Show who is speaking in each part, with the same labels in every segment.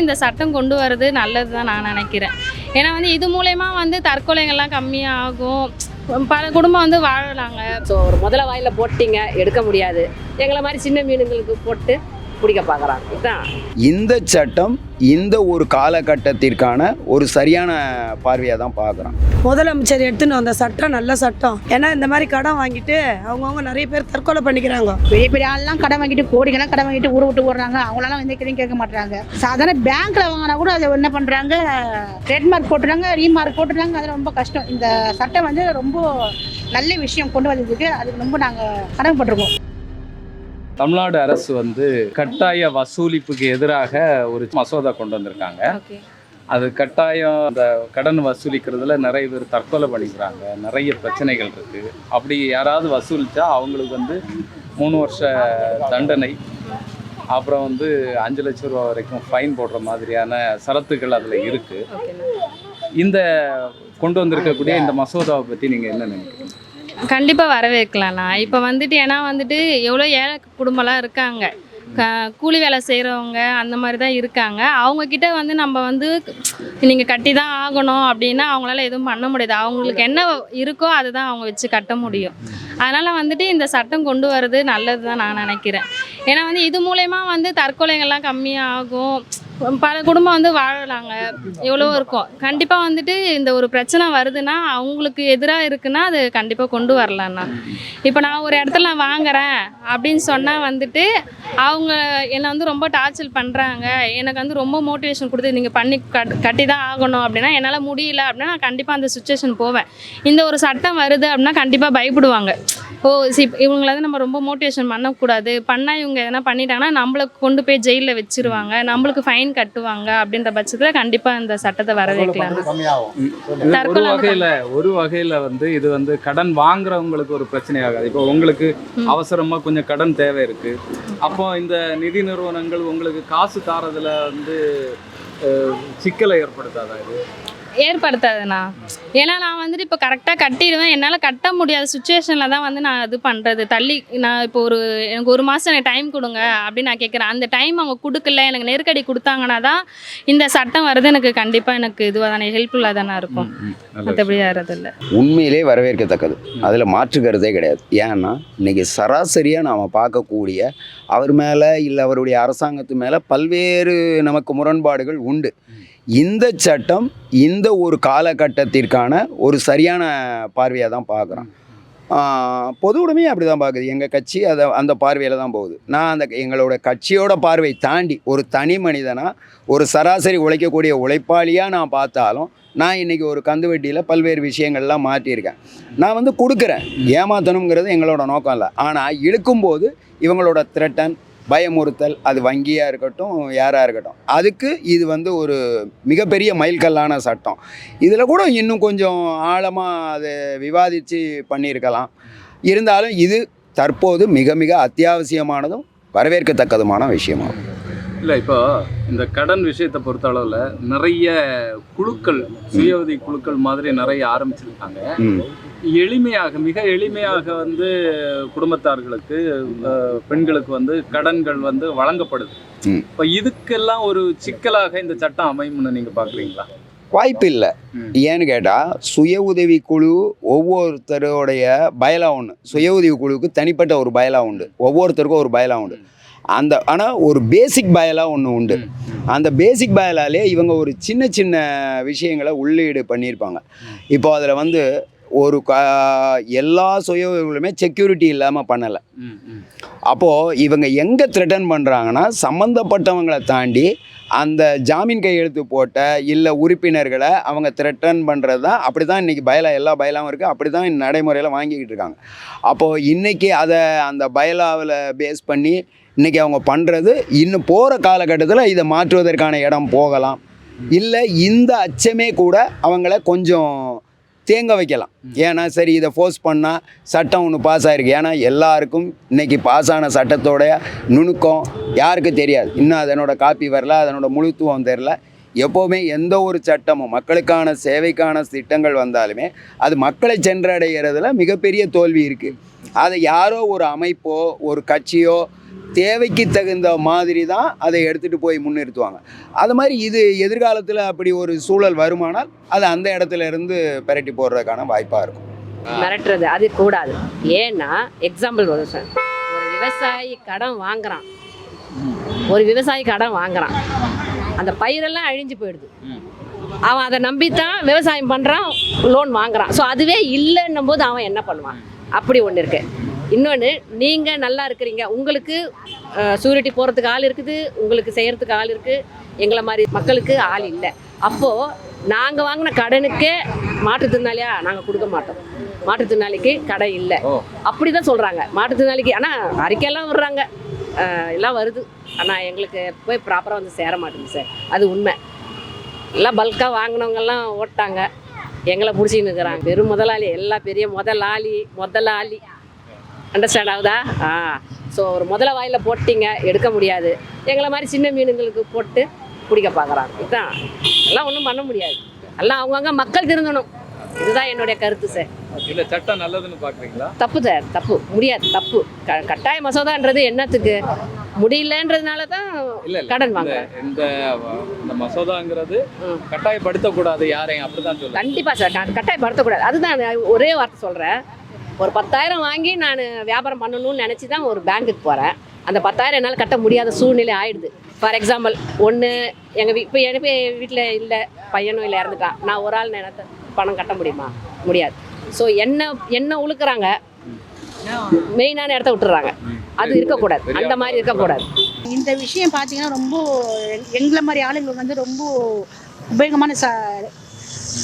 Speaker 1: இந்த சட்டம் கொண்டு வர்றது நல்லது தான் நான் நினைக்கிறேன். ஏன்னா வந்து இது மூலயமா வந்து தற்கொலைகள்லாம் கம்மியாகும். பல குடும்பம் வந்து வாழலாங்க.
Speaker 2: ஸோ ஒரு முதல்ல வாயில் போட்டிங்க எடுக்க முடியாது. எங்களை மாதிரி சின்ன மீனுங்களுக்கு போட்டு பிடிக்க பார்க்குறாங்க. இதுதான்
Speaker 3: இந்த சட்டம் இந்த ஒரு காலகட்டத்திற்கான ஒரு சரியான பார்வையாக தான் பார்க்குறோம்
Speaker 4: முதலமைச்சர் எடுத்துன்னு வந்த சட்டம் நல்ல சட்டம். ஏன்னா இந்த மாதிரி கடன் வாங்கிட்டு அவங்கவுங்க நிறைய பேர் தற்கொலை பண்ணிக்கிறாங்க.
Speaker 5: பெரிய பெரிய ஆள்லாம் கடன் வாங்கிட்டு கோடிக்கெல்லாம் கடன் வாங்கிட்டு ஊரை விட்டு ஓடுறாங்க. அவங்களால எந்த கேள்வியும் கேட்க மாட்டாங்க சாதாரண பேங்க்ல வாங்கினா கூட அதை என்ன பண்றாங்க? ட்ரேட்மார்க் போட்டுறாங்க ரீமார்க் போட்டுறாங்க. அது ரொம்ப கஷ்டம். இந்த சட்டம் வந்து ரொம்ப நல்ல விஷயம் கொண்டு வந்ததுக்கு அதுக்கு ரொம்ப நாங்கள் கடமைப்பட்டிருக்கோம்.
Speaker 6: தமிழ்நாடு அரசு வந்து கட்டாய வசூலிப்புக்கு எதிராக ஒரு மசோதா கொண்டு வந்திருக்காங்க. அது கட்டாயம் அந்த கடன் வசூலிக்கிறதுல நிறைய பேர் தற்கொலை பண்ணிக்கிறாங்க. நிறைய பிரச்சனைகள் இருக்கு. அப்படி யாராவது வசூலிச்சா அவங்களுக்கு வந்து மூணு வருஷ தண்டனை. அப்புறம் வந்து அஞ்சு லட்சம் ரூபா வரைக்கும் ஃபைன் போடுற மாதிரியான சரத்துகள் அதில் இருக்கு. இந்த கொண்டு வந்திருக்கக்கூடிய இந்த மசோதாவை பற்றி நீங்கள் என்ன நினைக்கிறீங்க?
Speaker 1: கண்டிப்பாக வரவேற்கலாம்ண்ணா இப்போ வந்துட்டு ஏன்னா வந்துட்டு எவ்வளோ ஏழை குடும்பம்லாம் இருக்காங்க. க கூலி வேலை செய்கிறவங்க அந்த மாதிரி தான் இருக்காங்க. அவங்கக்கிட்ட வந்து நம்ம வந்து நீங்கள் கட்டி தான் ஆகணும் அப்படின்னா அவங்களால எதுவும் பண்ண முடியாது. அவங்களுக்கு என்ன இருக்கோ அதை தான் அவங்க வச்சு கட்ட முடியும். அதனால் வந்துட்டு இந்த சட்டம் கொண்டு வர்றது நல்லது தான் நான் நினைக்கிறேன். ஏன்னா வந்து இது மூலயமா வந்து தற்கொலைகள்லாம் கம்மியாகும். பல குடும்பம் வந்து வாழலாங்க. எவ்வளோ இருக்கும். கண்டிப்பாக வந்துட்டு இந்த ஒரு பிரச்சனை வருதுன்னா அவங்களுக்கு எதிராக இருக்குன்னா அது கண்டிப்பாக கொண்டு வரலாம்ண்ணா. இப்போ நான் ஒரு இடத்துல நான் வாங்குறேன் அப்படின்னு சொன்னால் வந்துட்டு அவங்க என்னை வந்து ரொம்ப டார்ச்சர் பண்ணுறாங்க எனக்கு வந்து ரொம்ப மோட்டிவேஷன் கொடுத்து நீங்கள் பண்ணி கட் கட்டி தான் ஆகணும். அப்படின்னா என்னால் முடியல அப்படின்னா நான் கண்டிப்பாக அந்த சுச்சுவேஷன் போவேன். இந்த ஒரு சட்டம் வருது அப்படின்னா கண்டிப்பாக பயப்படுவாங்க. ஓ சி இவங்கள வந்து நம்ம ரொம்ப மோட்டிவேஷன் பண்ணக்கூடாது. பண்ணால் இவங்க எதனா பண்ணிட்டாங்கன்னா நம்மளை கொண்டு போய் ஜெயிலில் வச்சுருவாங்க. நம்மளுக்கு ஃபைன் கட்டுவாங்க அப்படின்ற பட்சத்தில் கண்டிப்பாக இந்த சட்டத்தை வர வைக்கலாம்
Speaker 6: இது ஒரு வகையில ஒரு வகையில வந்து இது வந்து கடன் வாங்குறவங்களுக்கு ஒரு பிரச்சனை ஆகாது இப்போ உங்களுக்கு அவசரமா கொஞ்சம் கடன் தேவை இருக்கு. அப்போ இந்த நிதி நிறுவனங்கள் உங்களுக்கு காசு தாரதுல வந்து சிக்கலை ஏற்படுத்தாதா இது?
Speaker 1: ஏற்படுத்தாதுண்ணா. ஏன்னா நான் வந்துட்டு இப்போ கரெக்டாக கட்டிடுவேன். என்னால் கட்ட முடியாத சுச்சுவேஷனில் தான் வந்து நான் இது பண்ணுறது தள்ளி நான் இப்போ ஒரு எனக்கு ஒரு மாதம் எனக்கு டைம் கொடுங்க அப்படின்னு நான் கேட்குறேன். அந்த டைம் அவங்க கொடுக்கல எனக்கு நெருக்கடி கொடுத்தாங்கன்னா தான் இந்த சட்டம் வருது எனக்கு கண்டிப்பாக எனக்கு இதுவாக தானே ஹெல்ப்ஃபுல்லாக தானே இருக்கும். மற்றபடி யாரும் இல்லை.
Speaker 3: உண்மையிலே வரவேற்கத்தக்கது. அதில் மாற்று கருத்தே கிடையாது. ஏன்னா இன்னைக்கு சராசரியாக நாம் பார்க்கக்கூடிய அவர் மேலே இல்லை அவருடைய அரசாங்கத்து மேலே பல்வேறு நமக்கு முரண்பாடுகள் உண்டு. இந்த சட்டம் இந்த ஒரு காலகட்டத்திற்கான ஒரு சரியான பார்வையாக தான் பார்க்குறோம். பொது உடைமையும் அப்படி தான் பார்க்குது. எங்கள் கட்சி அதை அந்த பார்வையில் தான் போகுது. நான் அந்த எங்களோட கட்சியோட பார்வை தாண்டி ஒரு தனி மனிதனாக ஒரு சராசரி உழைக்கக்கூடிய உழைப்பாளியாக நான் பார்த்தாலும் நான் இன்றைக்கி ஒரு கந்து வெட்டியில் பல்வேறு விஷயங்கள்லாம் மாற்றியிருக்கேன். நான் வந்து கொடுக்குறேன். ஏமாத்தணுங்கிறது எங்களோட நோக்கம் இல்லை. ஆனால் இழுக்கும்போது இவங்களோட த்ரெட்டன் பயமுறுத்தல் அது வங்கியாக இருக்கட்டும் யாராக இருக்கட்டும். அதுக்கு இது வந்து ஒரு மிகப்பெரிய மைல்கல்லான சட்டம். இதில் கூட இன்னும் கொஞ்சம் ஆழமாக அதை விவாதித்து பண்ணியிருக்கலாம். இருந்தாலும் இது தற்போது மிக மிக அத்தியாவசியமானதும் வரவேற்கத்தக்கதுமான விஷயமாகும்.
Speaker 6: இல்ல இப்போ இந்த கடன் விஷயத்தை பொறுத்த அளவுல நிறைய குழுக்கள் சுய உதவி குழுக்கள் மாதிரி நிறைய ஆரம்பிச்சிருக்காங்க. எளிமையாக மிக எளிமையாக வந்து குடும்பத்தார்களுக்கு பெண்களுக்கு வந்து கடன்கள் வந்து வழங்கப்படுது. இப்போ இதுக்கெல்லாம் ஒரு சிக்கலாக இந்த சட்டம் அமையும்னு நீங்க பாக்குறீங்களா?
Speaker 3: வாய்ப்பு இல்லை. ஏன்னு கேட்டால் சுய உதவி குழு ஒவ்வொருத்தருடைய பயலா ஒன்று சுய உதவி குழுவுக்கு தனிப்பட்ட ஒரு பயலா உண்டு. ஒவ்வொருத்தருக்கும் ஒரு பயலா உண்டு. அந்த ஆனால் ஒரு பேசிக் பயலா ஒன்று உண்டு. அந்த பேசிக் பயலாலே இவங்க ஒரு சின்ன சின்ன விஷயங்களை உள்ளீடு பண்ணியிருப்பாங்க. இப்போ அதில் வந்து ஒரு க எல்லா சுய உதவிகளுமே செக்யூரிட்டி இல்லாமல் பண்ணலை. அப்போது இவங்க எங்கே த்ரெட்டன் பண்ணுறாங்கன்னா சம்மந்தப்பட்டவங்களை தாண்டி அந்த ஜாமீன் கையெழுத்து போட்ட இல்லை உறுப்பினர்களை அவங்க த்ரெட்டன் பண்ணுறது தான் அப்படி தான் இன்றைக்கி பயலா எல்லா பயலாவும் இருக்குது அப்படி தான் நடைமுறையில் வாங்கிக்கிட்டு இருக்காங்க. அப்போது இன்றைக்கி அதை அந்த பயலாவில் பேஸ் பண்ணி இன்றைக்கி அவங்க பண்ணுறது இன்னும் போகிற காலகட்டத்தில் இதை மாற்றுவதற்கான இடம் போகலாம். இல்லை இந்த அச்சமே கூட அவங்கள கொஞ்சம் தேங்க வைக்கலாம். ஏன்னா சரி இதை ஃபோர்ஸ் பண்ணால் சட்டம் ஒன்று பாஸ் ஆயிருக்கு. ஏன்னா எல்லாருக்கும் இன்றைக்கி பாஸ் ஆன சட்டத்தோடைய நுணுக்கம் யாருக்கு தெரியாது. இன்னும் அதனோட காப்பி வரல அதனோட முழுத்துவம் தெரில எப்போவுமே எந்த ஒரு சட்டமும் மக்களுக்கான சேவைக்கான திட்டங்கள் வந்தாலுமே அது மக்களை சென்றடைகிறதுல மிகப்பெரிய தோல்வி இருக்குது அதை யாரோ ஒரு அமைப்போ ஒரு கட்சியோ தேவைக்கு தகுந்த மாதிரி தான் அதை எடுத்துகிட்டு போய் முன்னிறுத்துவாங்க. அது மாதிரி இது எதிர்காலத்தில் அப்படி ஒரு சூழல் வருமானால் அது அந்த இடத்துல இருந்து பெரட்டி போடுறதுக்கான வாய்ப்பாக இருக்கும்.
Speaker 2: மிரட்டுறது அது கூடாது. ஏன்னா எக்ஸாம்பிள் வரும் சார் ஒரு விவசாயி கடன் வாங்குறான். ஒரு விவசாயி கடன் வாங்குறான். அந்த பயிரெல்லாம் அழிஞ்சு போயிடுது. அவன் அதை நம்பித்தான் விவசாயம் பண்ணுறான் லோன் வாங்குறான். ஸோ அதுவே இல்லைன்னும் போது அவன் என்ன பண்ணுவான்? அப்படி ஒன்று இருக்கு. இன்னொன்று நீங்கள் நல்லா இருக்கிறீங்க. உங்களுக்கு சூரிட்டி போகிறதுக்கு ஆள் இருக்குது உங்களுக்கு செய்கிறதுக்கு ஆள் இருக்குது எங்களை மாதிரி மக்களுக்கு ஆள் இல்லை. அப்போது நாங்கள் வாங்கின கடனுக்கே மாற்றுத்திறனாளியா நாங்கள் கொடுக்க மாட்டோம். மாற்றுத்திறனாளிக்கு கடை இல்லை. அப்படி தான் சொல்கிறாங்க மாற்றுத்திறனாளிக்கு ஆனால் அறிக்கையெல்லாம் விடுறாங்க எல்லாம் வருது. ஆனால் எங்களுக்கு போய் ப்ராப்பராக வந்து சேர மாட்டேங்குது சார். அது உண்மை. எல்லாம் பல்காக வாங்கினவங்கெல்லாம் ஓட்டாங்க. எங்களை பிடிச்சின்னு இருக்கிறாங்க. பெரும் முதலாளி எல்லா பெரிய முதலாளி முதலாளி. அண்டர்ஸ்டாண்ட் ஆகுதா? ஆ. ஸோ ஒரு முதல வாயில் போட்டிங்க எடுக்க முடியாது. எங்களை மாதிரி சின்ன மீனுங்களுக்கு போட்டு பிடிக்க பார்க்குறாங்க. இதுதான் எல்லாம் ஒன்றும் பண்ண முடியாது. எல்லாம் அவங்கவுங்க மக்கள் திருந்தணும். இதுதான் என்னுடைய கருத்து சார்
Speaker 6: இல்ல சட்டம் நல்லதுன்னு பாக்குறீங்களா?
Speaker 2: தப்பு சார் தப்பு. முடியாது. தப்பு. க கட்டாய மசோதான்றது என்னத்துக்கு? முடியலன்றதுனால தான் கடன் வாங்க
Speaker 6: இந்த இந்த மசோதாங்கிறது. கட்டாயப்படுத்தக்கூடாது யாரையும். அப்படிதான் சொல்லுங்க
Speaker 2: கண்டிப்பா சார் கட்டாயப்படுத்தக்கூடாது. அதுதான் ஒரே வார்த்தை சொல்றேன். ஒரு பத்தாயிரம் வாங்கி நான் வியாபாரம் பண்ணணும்னு நினச்சி தான் ஒரு பேங்க்குக்கு போகிறேன் அந்த பத்தாயிரம் என்னால் கட்ட முடியாத சூழ்நிலை ஆயிடுது. ஃபார் எக்ஸாம்பிள் ஒன்று எங்கள் வீ இப்போ எனக்கு வீட்டில் இல்லை பையனும் இல்லை இறந்துட்டான் நான் ஒரு ஆள் நினைத்த பணம் கட்ட முடியுமா? முடியாது. ஸோ என்ன என்ன உழுக்குறாங்க? மெயினான இடத்த விட்டுறாங்க. அது இருக்கக்கூடாது. அந்த மாதிரி இருக்கக்கூடாது.
Speaker 5: இந்த விஷயம் பார்த்தீங்கன்னா ரொம்ப எங்களை மாதிரி ஆளுங்களுக்கு வந்து ரொம்ப உபயோகமான ச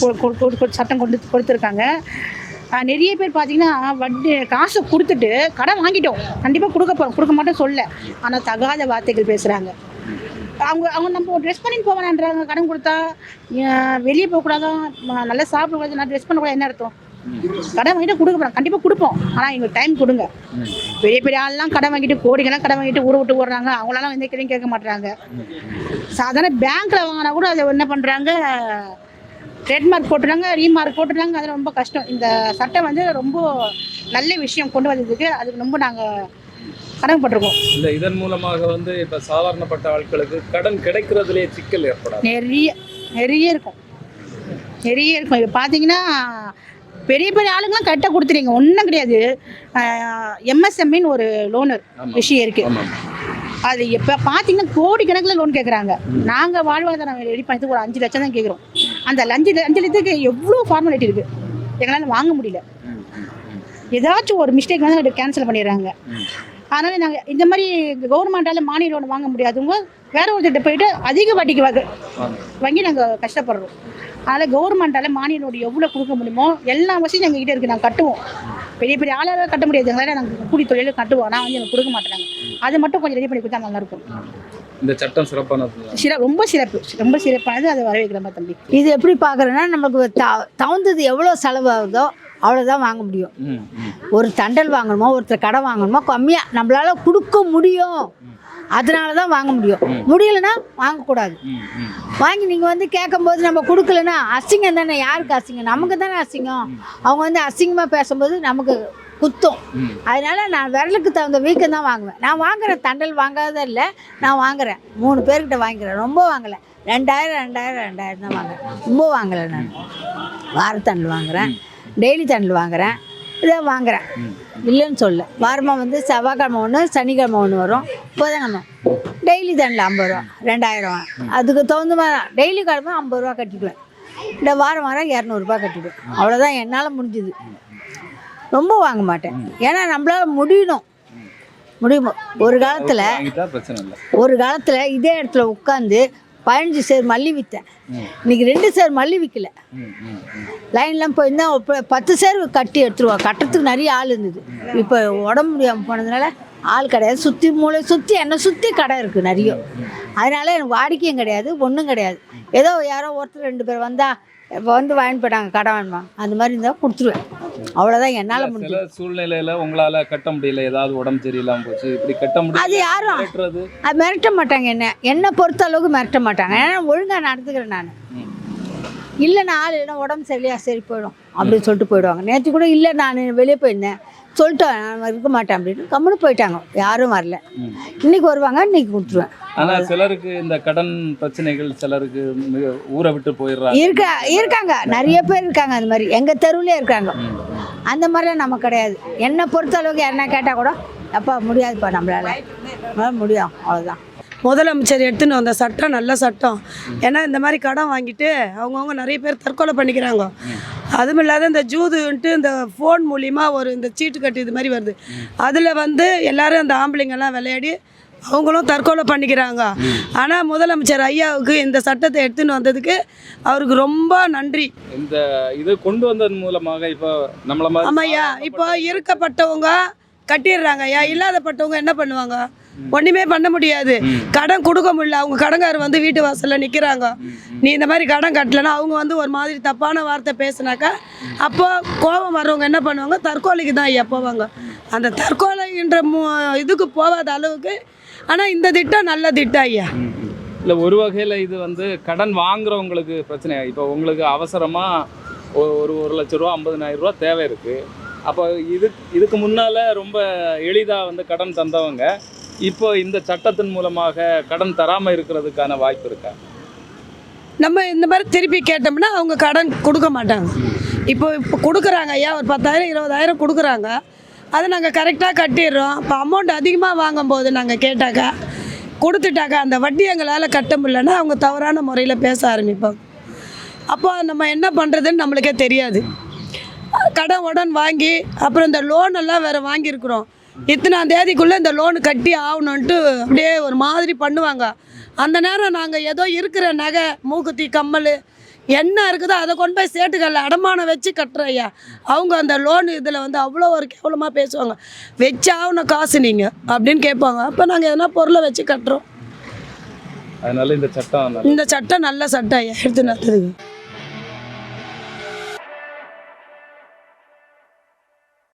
Speaker 5: கொ- சட்டம் கொண்டு கொடுத்துருக்காங்க. நிறைய பேர் பார்த்தீங்கன்னா வட்டி காசை கொடுத்துட்டு கடன் வாங்கிட்டோம். கண்டிப்பாக கொடுக்க போகிறோம் கொடுக்க மாட்டோம் சொல்ல. ஆனால் தகாத வார்த்தைகள் பேசுகிறாங்க அவங்க அவங்க நம்ம ட்ரெஸ் பண்ணிட்டு போவேன்ன்றாங்க கடன் கொடுத்தா வெளியே போகக்கூடாதான் ம- நல்லா சாப்பிடக்கூடாது நான் ட்ரெஸ் பண்ணக்கூடாது? என்ன அர்த்தம்? கடன் வாங்கிட்டு கொடுக்க போகிறோம் கண்டிப்பாக கொடுப்போம். ஆனால் எங்களுக்கு டைம் கொடுங்க. பெரிய பெரிய ஆள்லாம் கடன் வாங்கிட்டு கோடிக்கெல்லாம் கடன் வாங்கிட்டு ஊரை விட்டு ஓடுறாங்க. அவங்களாலாம் எந்த கேள்வியும் கேட்க மாட்டாங்க சாதாரண பேங்க்ல வாங்கினா கூட அதை என்ன பண்றாங்க? ட்ரேட்மார்க் போட்டுறாங்க ரீமார்க் போட்டுறாங்க அது ரொம்ப கஷ்டம். இந்த சட்டம் வந்து ரொம்ப நல்ல விஷயம் கொண்டு வந்ததுக்கு அதுக்கு ரொம்ப நாங்கள் கடமைப்பட்டிருக்கோம்.
Speaker 6: இல்ல இதன் மூலமாக வந்து இப்ப சாதாரணப்பட்ட ஆட்களுக்கு கடன் கிடைக்கிறதுலயே சிக்கல் ஏற்படாது.
Speaker 5: நிறைய நிறைய இருக்கும். நிறைய இருக்கும். இப்போ பார்த்தீங்கன்னா பெரிய பெரிய ஆளுங்களாம் கரெக்டாக கொடுத்துறீங்க ஒன்றும் கிடையாது. எம்எஸ்எம்மின்னு ஒரு லோனர். விஷயம் இருக்குது அது இப்போ பார்த்தீங்கன்னா கோடி கணக்கில் லோன் கேட்குறாங்க நாங்கள் வாழ்வாதாரம் ரெடி பண்ணதுக்கு ஒரு அஞ்சு லட்சம் தான் கேட்குறோம் அந்த அஞ்சு ல- எவ்வளோ ஃபார்மாலிட்டி இருக்குது எங்களால் வாங்க முடியல. ஏதாச்சும் ஒரு மிஸ்டேக் வந்து கேன்சல் பண்ணிடுறாங்க. அதனால் நாங்கள் இந்த மாதிரி கவர்மெண்ட்டால் மானிய லோன் வாங்க முடியாதவங்க வேற ஒருத்தர்கிட்ட போயிட்டு அதிக வட்டிக்கு வாங்க.
Speaker 6: வாங்கி
Speaker 5: நாங்கள் கஷ்டப்படுறோம். அதனால் கவர்மெண்ட்டால் மானிய லோன் எவ்வளோ கொடுக்க முடியுமோ எல்லா வசதியும் எங்கள் கிட்டே இருக்குது நாங்கள் கட்டுவோம். பெரிய பெரிய ஆளாக கட்ட முடியாது. எங்களால் நாங்கள் கூலி தொழிலில் கட்டுவோம். ஆனால் வந்து எனக்கு கொடுக்க மாட்டாங்க அது மட்டும் கொஞ்சம் ரெடி பண்ணி கொடுத்தா நல்லாயிருக்கும்
Speaker 6: இந்த சட்டம் சிறப்பானது.
Speaker 5: சிற ரொம்ப சிறப்பு. ரொம்ப சிறப்பானது. அதை வரவேற்கிறமா தம்பி.
Speaker 7: இது எப்படி பார்க்குறேன்னா நமக்கு த தகுந்தது எவ்வளோ செலவாகுதோ அவ்வளோதான் வாங்க முடியும். ஒரு தண்டல் வாங்கணுமோ ஒருத்தர் கடை வாங்கணுமோ கம்மியாக நம்மளால கொடுக்க முடியும். அதனால தான் வாங்க முடியும். முடியலன்னா வாங்கக்கூடாது. வாங்கி நீங்கள் வந்து கேட்கும்போது நம்ம கொடுக்கலன்னா அசிங்கம் தானே? யாருக்கு அசிங்கம்? நமக்கு தானே அசிங்கம். அவங்க வந்து அசிங்கமாக பேசும்போது நமக்கு குத்தும். அதனால நான் விரலுக்கு தகுந்த வீக்கம் தான் வாங்குவேன். நான் வாங்குறேன் தண்டல் வாங்காத இல்லை. நான் வாங்குறேன். மூணு பேர்கிட்ட வாங்கிக்கிறேன். ரொம்ப வாங்கலை. ரெண்டாயிரம் ரெண்டாயிரம் ரெண்டாயிரம் தான் வாங்குறேன். ரொம்ப வாங்கலை நான். வாரத்தண்டல் வாங்குறேன். டெய்லி தண்டல் வாங்குறேன். இதை வாங்குறேன். இல்லைன்னு சொல்ல வாரமாக வந்து செவ்வாய்க்கிழமை ஒன்று சனிக்கிழமை ஒன்று வரும். புதன்கிழமை. டெய்லி தண்டில் ஐம்பது ரூபா. ரெண்டாயிரம் அதுக்கு தகுந்த மாதிரி டெய்லி கிழமை ஐம்பது ரூபா கட்டிக்குவேன். இந்த வாரம் வாரம் இரநூறுபா கட்டிடுவேன். அவ்வளோதான் என்னால் முடிஞ்சுது. ரொம்ப வாங்க மாட்டேன். ஏன்னா நம்மளால முடியணும். முடியும். ஒரு காலத்தில் ஒரு காலத்தில் இதே இடத்துல உட்காந்து பதினஞ்சு சேர் மல்லி விற்றேன் இன்னைக்கு ரெண்டு சேர் மல்லி விற்கல. லைன்லாம் போயிருந்தா இப்போ பத்து சேர் கட்டி எடுத்துருவோம் கட்டுறதுக்கு நிறைய ஆள் இருந்தது. இப்போ உடம்பு முடியாமல் போனதுனால ஆள் கிடையாது. சுற்றி மூளை சுற்றி என்னை சுற்றி கடை இருக்குது நிறைய. அதனால எனக்கு வாடிக்கையும் கிடையாது ஒன்றும் கிடையாது. ஏதோ யாரோ ஒருத்தர் ரெண்டு பேர் வந்தா இப்போ வந்து வாங்கிட்டு போயிட்டாங்க கடை வாங்கிப்பாங்க அந்த மாதிரி இருந்தால் கொடுத்துருவேன். அவ்வளோதான் என்னால் முடிஞ்சது.
Speaker 6: சூழ்நிலையில உங்களால கட்ட முடியல ஏதாவது உடம்பு சரியில்லாம போச்சு. இப்படி கட்ட
Speaker 7: அது
Speaker 6: முடியல
Speaker 7: யாரும் அது மிரட்ட மாட்டாங்க என்ன. என்னை பொறுத்த அளவுக்கு மிரட்ட மாட்டாங்க. ஏன்னா ஒழுங்காக நடந்துக்கிறேன் நான். இல்லை நான் ஆள் இல்லைன்னா உடம்பு சரியில்லையா சரி போயிடும். அப்படின்னு சொல்லிட்டு போயிடுவாங்க. நேற்று கூட இல்லை நான் வெளியே போயிருந்தேன். சொல்லிட்டோம் நான் இருக்க மாட்டேன் அப்படின்னு கம்முன்னு போயிட்டாங்க. யாரும் வரல. இன்னைக்கு வருவாங்க இன்னைக்கு கொடுத்துருவேன்.
Speaker 6: ஆனா சிலருக்கு இந்த கடன் பிரச்சனைகள் சிலருக்கு ஊரை விட்டு போயிடுறாங்க.
Speaker 7: இருக்க இருக்காங்க. நிறைய பேர் இருக்காங்க அது மாதிரி. எங்கள் தெருவுலே இருக்காங்க. அந்த மாதிரிலாம் நம்ம கிடையாது. என்னை பொறுத்த அளவுக்கு என்ன கேட்டால் கூட அப்பா முடியாதுப்பா நம்மளால. முடியும். அவ்வளோதான்
Speaker 4: முதலமைச்சர் எடுத்துன்னு வந்த சட்டம் நல்ல சட்டம். ஏன்னா இந்த மாதிரி கடன் வாங்கிட்டு அவங்கவுங்க நிறைய பேர் தற்கொலை பண்ணிக்கிறாங்க. அதுவும் இல்லாத இந்த ஜூதுன்ட்டு இந்த ஃபோன் மூலிமா ஒரு இந்த சீட்டு கட்டு இது மாதிரி வருது. அதில் வந்து எல்லாரும் அந்த ஆம்பளைங்கெல்லாம் விளையாடி அவங்களும் தற்கொலை பண்ணிக்கிறாங்க. ஆனால் முதலமைச்சர் ஐயாவுக்கு இந்த சட்டத்தை எடுத்துன்னு வந்ததுக்கு அவருக்கு ரொம்ப நன்றி.
Speaker 6: இந்த இது கொண்டு வந்ததன் மூலமாக இப்போ நம்மள மாதிரி
Speaker 4: ஆமாய்யா. இப்போ இருக்கப்பட்டவங்க கட்டிடுறாங்க ஐயா இல்லாதப்பட்டவங்க என்ன பண்ணுவாங்க? ஒன்றுமே பண்ண முடியாது. கடன் கொடுக்க முடியல. அவங்க கடன்காரர் வந்து வீட்டு வாசல்ல நிற்கிறாங்க. நீ இந்த மாதிரி கடன் கட்டலைன்னா அவங்க வந்து ஒரு மாதிரி தப்பான வார்த்தை பேசுனாக்கா அப்போ கோபம் வர்றவங்க என்ன பண்ணுவாங்க? தற்கொலைக்கு தான் ஐயா போவாங்க. அந்த தற்கொலைன்ற இதுக்கு போகாத அளவுக்கு ஆனால் இந்த திட்டம் நல்ல திட்டம் ஐயா.
Speaker 6: இல்ல ஒரு வகையில இது வந்து கடன் வாங்குறவங்களுக்கு பிரச்சனை. இப்போ உங்களுக்கு அவசரமா ஒ- ஒரு ஒரு லட்ச ரூபா ஐம்பதனாயிரம் ரூபா தேவை இருக்கு. அப்போ இது இதுக்கு முன்னால ரொம்ப எளிதா வந்து கடன் தந்தவங்க இப்போ இந்த சட்டத்தின் மூலமாக கடன் தராம இருக்கிறதுக்கான வாய்ப்பு இருக்கா?
Speaker 4: நம்ம இந்த மாதிரி திருப்பி கேட்டோம்னா அவங்க கடன் கொடுக்க மாட்டாங்க. இப்போ இப்போ கொடுக்குறாங்க ஐயா ஒரு பத்தாயிரம் இருபதாயிரம் கொடுக்குறாங்க. அதை நாங்கள் கரெக்டாக கட்டிடுறோம். இப்போ அமௌண்ட் அதிகமாக வாங்கும்போது நாங்கள் கேட்டாக்கா கொடுத்துட்டாக்கா அந்த வட்டி எங்களால் கட்ட முடியலன்னா அவங்க தவறான முறையில் பேச ஆரம்பிப்பாங்க. அப்போ நம்ம என்ன பண்ணுறதுன்னு நம்மளுக்கே தெரியாது. கடன் உடன் வாங்கி அப்புறம் இந்த லோன் எல்லாம் வேறு வாங்கியிருக்கிறோம். இத்தனாம் தேதிக்குள்ளே இந்த லோன் கட்டி ஆகணுன்ட்டு அப்படியே ஒரு மாதிரி பண்ணுவாங்க. அந்த நேரம் நாங்கள் ஏதோ இருக்கிற நகை மூக்குத்தி கம்மல் என்ன இருக்குதோ அதை கொண்டு போய் சேட்டுக்கல்ல அடமானம் வச்சு கட்டுறோம் ஐயா. அவங்க அந்த லோன் இதில் வந்து அவ்வளோ ஒரு கேவலமாக பேசுவாங்க. வச்சு ஆகணும் காசு நீங்கள் அப்படின்னு கேட்பாங்க. அப்போ நாங்கள் எதனா பொருளை வச்சு கட்டுறோம்.
Speaker 6: அதனால இந்த சட்டம் நல்ல-
Speaker 4: இந்த சட்டம் நல்ல சட்டம் எடுத்து நடத்துதுங்க